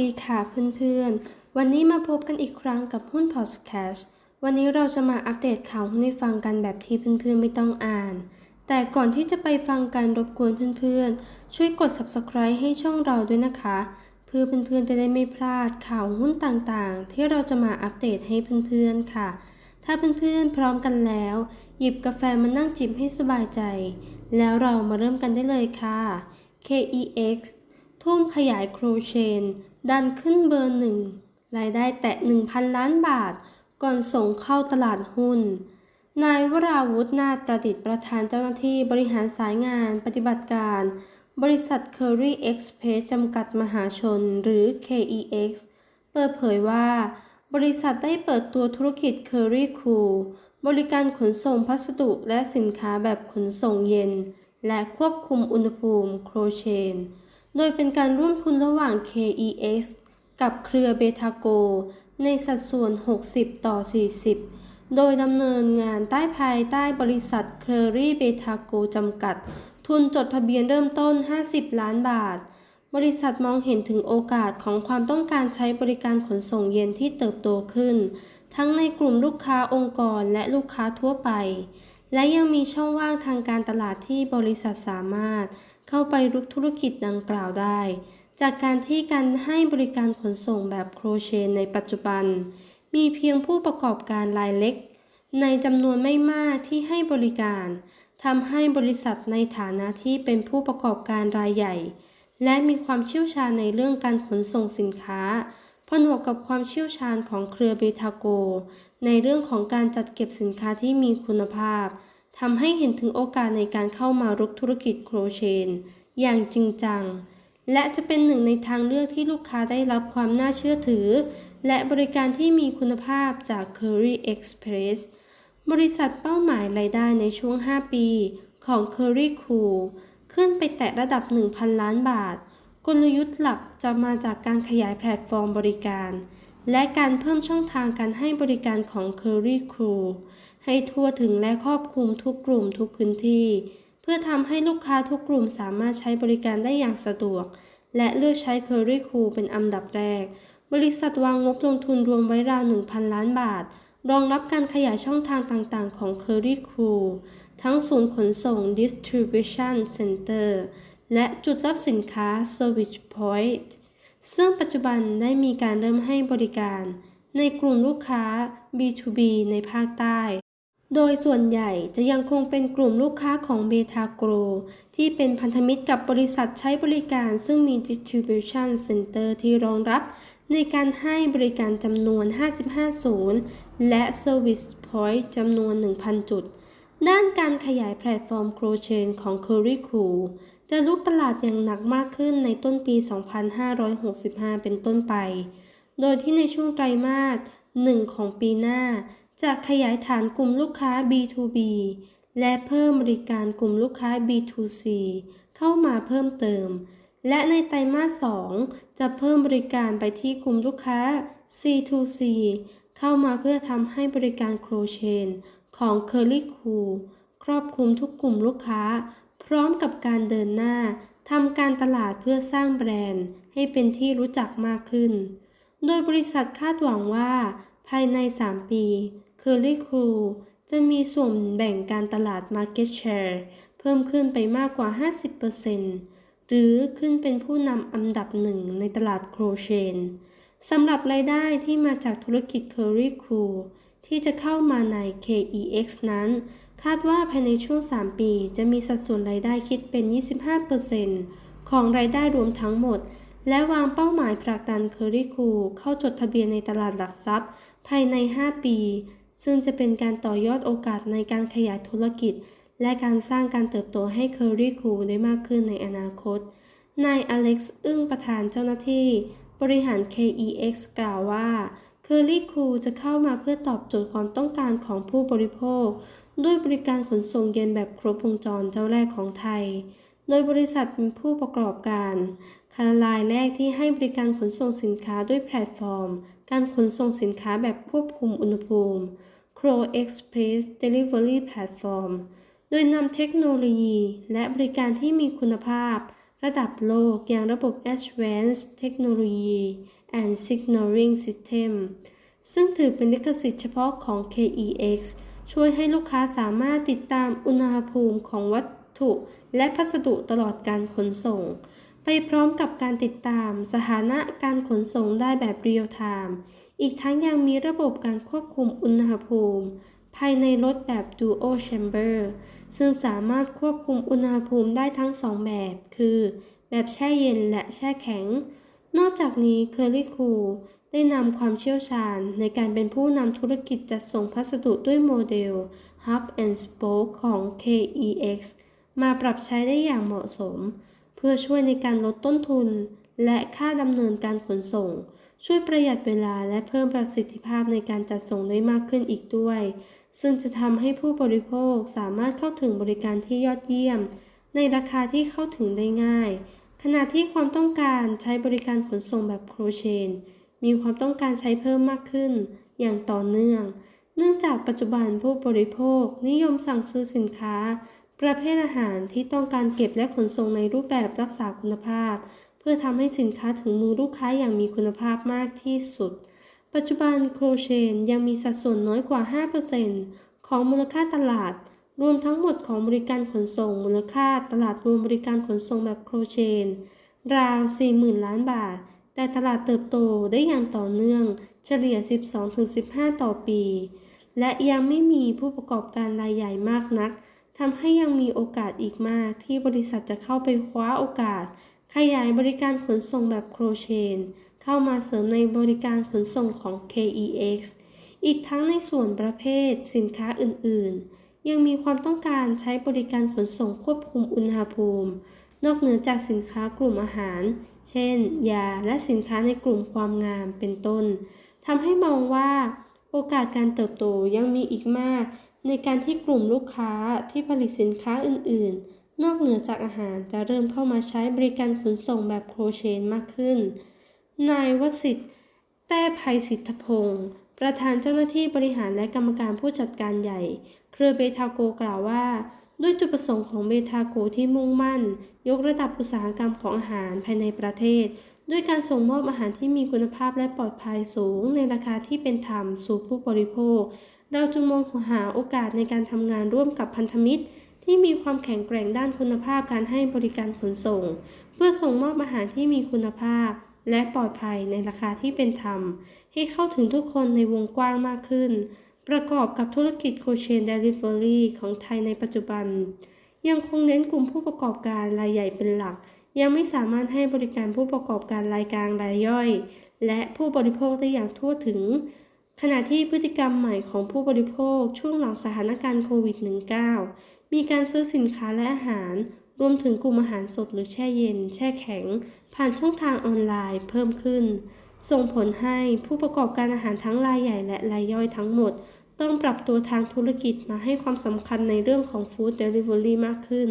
ดีค่ะเพื่อนๆ วันนี้มาพบกันอีกครั้งกับหุ้นพอดแคสต์วันนี้เราจะมาอัปเดตข่าวหุ้นให้ฟังกันแบบที่เพื่อนๆไม่ต้องอ่าน แต่ก่อนที่จะไปฟังกันรบกวนเพื่อนๆ ช่วยกด subscribe ให้ช่องเราด้วยนะคะ เพื่อเพื่อนๆจะได้ไม่พลาดข่าวหุ้นต่างๆ ที่เราจะมาอัปเดตให้เพื่อนๆค่ะ ถ้าเพื่อนๆพร้อมกันแล้ว หยิบกาแฟมานั่งจิบให้สบายใจ แล้วเรามาเริ่มกันได้เลยค่ะ KEX ทุ่มขยายโครเชน ดันขึ้นเบอร์หนึ่งรายได้แตะ 1,000 ล้านบาท ก่อนส่งเข้าตลาดหุ้น นายวราวุฒนาประดิษฐ์ประธานเจ้าหน้าที่บริหารสายงานปฏิบัติการ บริษัท Curry Express จำกัดมหาชนหรือ KEX เปิดเผยว่า บริษัทได้เปิดตัวธุรกิจ Curry Cool บริการขนส่งพัสดุและสินค้าแบบขนส่งเย็น และควบคุมอุณหภูมิโครเชน โดยเป็นการร่วมทุนระหว่าง KEX กับเครือเบทาโก ในสัดส่วน 60 ต่อ 40 โดยดำเนินงานใต้ภายใต้บริษัทเคอรี่เบทาโกจำกัด ทุนจดทะเบียนเริ่มต้น 50 ล้านบาท บริษัทมองเห็นถึงโอกาสของความต้องการใช้บริการขนส่งเย็นที่เติบโตขึ้น ทั้งในกลุ่มลูกค้าองค์กรและลูกค้าทั่วไป และยังมีช่องว่างทางการตลาดที่บริษัทสามารถ เข้าไปรุกธุรกิจดังกล่าวได้ จากการที่การให้บริการขนส่งแบบโครเชนในปัจจุบัน มีเพียงผู้ประกอบการรายเล็ก ในจำนวนไม่มากที่ให้บริการทำให้บริษัทในฐานะที่เป็นผู้ประกอบการรายใหญ่ และมีความเชี่ยวชาญในเรื่องการขนส่งสินค้าผนวกกับความเชี่ยวชาญของเครือเบทาโก ในเรื่องของการจัดเก็บสินค้าที่มีคุณภาพ ทำให้เห็นถึงโอกาสในการเข้ามารุกธุรกิจโครเชน อย่างจริงจัง และจะเป็นหนึ่งในทางเลือกที่ลูกค้าได้รับความน่าเชื่อถือ และบริการที่มีคุณภาพจาก Curry Express บริษัทเป้าหมายรายได้ในช่วง 5 ปีของ Curry Cool ขึ้นไปแตะระดับ 1,000 ล้านบาท กลยุทธ์หลักจะมาจากการขยายแพลตฟอร์มบริการ และการเพิ่มช่องทางการให้บริการของ Curry Cool ให้ทั่วถึงและครอบคลุมทุกกลุ่มทุกพื้นที่ เพื่อทำให้ลูกค้าทุกกลุ่มสามารถใช้บริการได้อย่างสะดวก และเลือกใช้ Curry Cool เป็นอันดับแรก บริษัทวางงบลงทุนรวมไว้ราว 1,000 ล้านบาท รองรับการขยายช่องทางต่างๆ ของ Curry Cool ทั้งศูนย์ขนส่ง Distribution Center และจุดรับสินค้า Service Point ซึ่งปัจจุบันได้มีการเริ่มให้บริการ ในกลุ่มลูกค้า B2B ในภาคใต้ โดยส่วนใหญ่จะยังคงเป็นกลุ่มลูกค้าของเบทาโกรที่เป็นพันธมิตรกับบริษัทใช้บริการซึ่งมี Distribution Center ที่รองรับในการให้บริการจำนวน 55 ศูนย์ และ Service Point จำนวน 1,000 จุด ด้านการขยายแพลตฟอร์มโครเชนของ Curry Cool จะลุกตลาดอย่างหนักมากขึ้นในต้นปี 2565 เป็นต้นไป โดยที่ในช่วงไตรมาส 1 ของปีหน้า จะขยายฐานกลุ่มลูกค้า B2B และเพิ่มบริการกลุ่มลูกค้า B2C เข้ามาเพิ่มเติม และในไตรมาส 2 จะเพิ่มบริการไปที่กลุ่มลูกค้า C2C เข้ามาเพื่อทำให้บริการโครเชน ของ Curly Cool ครอบคลุมทุกกลุ่มลูกค้า พร้อมกับการเดินหน้าทำการตลาดเพื่อสร้างแบรนด์ให้เป็นที่รู้จักมากขึ้น โดยบริษัทคาดหวังว่า ภายใน 3 ปี Curly Cool จะมีส่วนแบ่งการตลาด Market Share เพิ่มขึ้นไปมากกว่า 50%หรือขึ้นเป็นผู้นำอันดับหนึ่งในตลาดโครเชนสำหรับรายได้ที่มาจากธุรกิจ Curry Cool ที่จะเข้ามาใน KEX นั้น คาดว่าภายในช่วง 3 ปี จะมีสัดส่วนรายได้คิดเป็น 25%ของรายได้รวมทั้งหมด และวางเป้าหมายผลักดัน Curry Cool เข้าจดทะเบียนในตลาดหลักทรัพย์ ภายใน 5 ปี ซึ่งจะเป็นการต่อยอดโอกาสในการขยายธุรกิจ และการสร้างการเติบโตให้ Curry Cool ได้มากขึ้นในอนาคต นายอเล็กซ์ อึ้งประธานเจ้าหน้าที่ บริหาร KEX กล่าวว่า Curly Cool จะเข้ามาเพื่อตอบโจทย์ความต้องการของผู้บริโภค ด้วยบริการขนส่งเย็นแบบครบวงจรเจ้าแรกของไทย โดยบริษัทเป็นผู้ประกอบการคารายแรกที่ให้บริการขนส่งสินค้าด้วยแพลตฟอร์ม การขนส่งสินค้าแบบควบคุมอุณหภูมิ Crow Express Delivery Platform โดยนำเทคโนโลยี และบริการที่มีคุณภาพ ระดับโลกอย่างระบบ Advanced Technology and Signaling System ซึ่งถือเป็นลิขสิทธิ์เฉพาะของ KEX ช่วยให้ลูกค้าสามารถติดตามอุณหภูมิของวัตถุและพัสดุตลอดการขนส่ง ไปพร้อมกับการติดตามสถานะการขนส่งได้แบบเรียลไทม์อีกทั้งยังมีระบบการควบคุมอุณหภูมิ ภายในรถแบบ Duo Chamber ซึ่งสามารถควบคุมอุณหภูมิได้ทั้งสองแบบ คือ แบบแช่เย็นและแช่แข็ง นอกจากนี้ Curly Cool ได้นำความเชี่ยวชาญในการเป็นผู้นำธุรกิจจัดส่งพัสดุด้วยโมเดล Hub and Spoke ของ KEX มาปรับใช้ได้อย่างเหมาะสม เพื่อช่วยในการลดต้นทุน และค่าดำเนินการขนส่ง ช่วยประหยัดเวลาและเพิ่มประสิทธิภาพในการจัดส่งได้มากขึ้นอีกด้วย ซึ่งจะทำให้ผู้บริโภคสามารถเข้าถึงบริการที่ยอดเยี่ยม ในราคาที่เข้าถึงได้ง่าย ขณะที่ความต้องการใช้บริการขนส่งแบบโครเชน มีความต้องการใช้เพิ่มมากขึ้น อย่างต่อเนื่อง เนื่องจากปัจจุบันผู้บริโภค นิยมสั่งซื้อสินค้า ประเภทอาหารที่ต้องการเก็บและขนส่งในรูปแบบรักษาคุณภาพ เพื่อทำให้สินค้าถึงมือลูกค้าอย่างมีคุณภาพมากที่สุด ปัจจุบันโครเชนยังมีสัดส่วนน้อยกว่า 5%ของมูลค่าตลาด รวมทั้งหมดของบริการขนส่งมูลค่าตลาดรวมบริการขนส่งแบบโครเชน ราว 40,000 ล้านบาท แต่ตลาดเติบโตได้อย่างต่อเนื่องเฉลี่ย 12-15 ต่อปี และยังไม่มีผู้ประกอบการรายใหญ่มากนักทำให้ยังมีโอกาสอีกมากที่บริษัทจะเข้าไปคว้าโอกาส ขยายบริการขนส่งแบบโครเชน เข้ามาเสริมในบริการขนส่งของ KEX อีกทั้งในส่วนประเภทสินค้าอื่นๆ ยังมีความต้องการใช้บริการขนส่งควบคุมอุณหภูมิ นอกเหนือจากสินค้ากลุ่มอาหาร เช่น ยาและสินค้าในกลุ่มความงามเป็นต้นทำให้มองว่า โอกาสการเติบโตยังมีอีกมาก ในการที่กลุ่มลูกค้าที่ผลิตสินค้าอื่น ๆ นอกเหนือจากอาหารจะเริ่มเข้ามาใช้บริการขนส่งแบบโครเชนมากขึ้น นายวสิทธิ์แต้ภัยสิทธพงศ์ ประธานเจ้าหน้าที่บริหารและกรรมการผู้จัดการใหญ่ เครือเบทาโกกล่าวว่า ด้วยจุดประสงค์ของเบทาโกที่มุ่งมั่น ยกระดับอุตสาหกรรมของอาหารภายในประเทศ ด้วยการส่งมอบอาหารที่มีคุณภาพและปลอดภัยสูง ในราคาที่เป็นธรรมสู่ผู้บริโภค เราจึงมองหาโอกาสในการทำงานร่วมกับพันธมิตรที่มีความแข็งแกร่งด้านคุณภาพการให้บริการขนส่ง เพื่อส่งมอบอาหารที่มีคุณภาพ และปลอดภัยในราคาที่เป็นธรรม ให้เข้าถึงทุกคนในวงกว้างมากขึ้น ประกอบกับธุรกิจโคเชนเดลิเวอรี่ของไทยในปัจจุบัน ยังคงเน้นกลุ่มผู้ประกอบการรายใหญ่เป็นหลัก ยังไม่สามารถให้บริการผู้ประกอบการรายกลางรายย่อย และผู้บริโภคได้อย่างทั่วถึง ขณะที่พฤติกรรมใหม่ของผู้บริโภคช่วงหลังสถานการณ์โควิด -19 มีการซื้อสินค้าและอาหาร รวมถึงกลุ่มอาหารสดหรือแช่เย็น แช่แข็ง ผ่านช่องทางออนไลน์เพิ่มขึ้น ส่งผลให้ผู้ประกอบการอาหารทั้งรายใหญ่และรายย่อยทั้งหมด ต้องปรับตัวทางธุรกิจมาให้ความสำคัญในเรื่องของฟู้ดเดลิเวอรี่มากขึ้น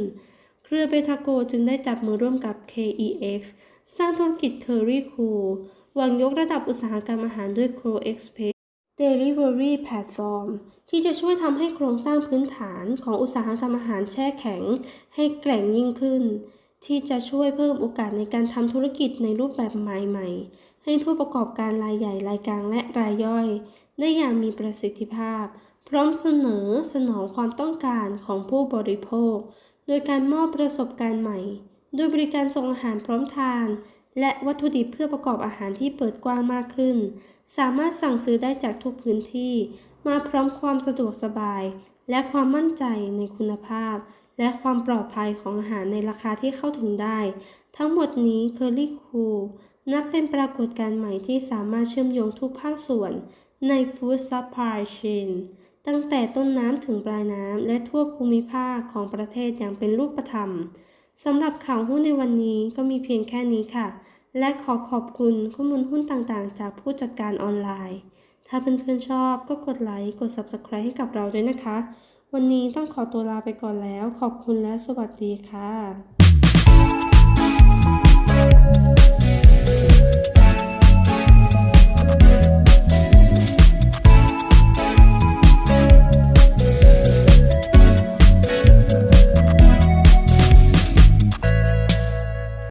เครือเบทาโกจึงได้จับมือร่วมกับ KEX สร้างธุรกิจ Curry Cool หวังยกระดับอุตสาหกรรมอาหารด้วย Crow Express Delivery Platform ที่จะช่วยทำให้โครงสร้างพื้นฐานของอุตสาหกรรมอาหารแช่แข็ง ให้แกร่งยิ่งขึ้น ที่จะช่วยเพิ่มโอกาสในการทำธุรกิจในรูปแบบใหม่ๆ ให้ผู้ประกอบการรายใหญ่รายกลางและรายย่อย ได้อย่างมีประสิทธิภาพ พร้อมเสนอสนองความต้องการของผู้บริโภค โดยการมอบประสบการณ์ใหม่ด้วยบริการส่งอาหารพร้อมทาน และวัตถุดิบเพื่อประกอบอาหารที่เปิดกว้างมากขึ้น สามารถสั่งซื้อได้จากทุกพื้นที่ มาพร้อมความสะดวกสบาย และความมั่นใจในคุณภาพ และความปลอดภัยของอาหารในราคาที่เข้าถึงได้ ทั้งหมดนี้ Curly c o o นับเป็นปรากฏการณ์ใหม่ที่สามารถเชื่อมโยงทุกภาคส่วนใน Food Supply Chain ตั้งแต่ต้นน้ำถึงปลายน้ำและทั่วภูมิภาคของประเทศอย่างเป็นรูปธรรม สำหรับข่าวหุ้นในวันนี้ก็มีเพียงแค่นี้ค่ะ และขอขอบคุณข้อมูลหุ้นต่างๆ จากผู้จัดการออนไลน์ ถ้าเพื่อนๆชอบก็กดไลค์ กด Subscribe ให้กับเราด้วยนะคะ วันนี้ต้องขอตัวลาไปก่อนแล้ว ขอบคุณและสวัสดีค่ะ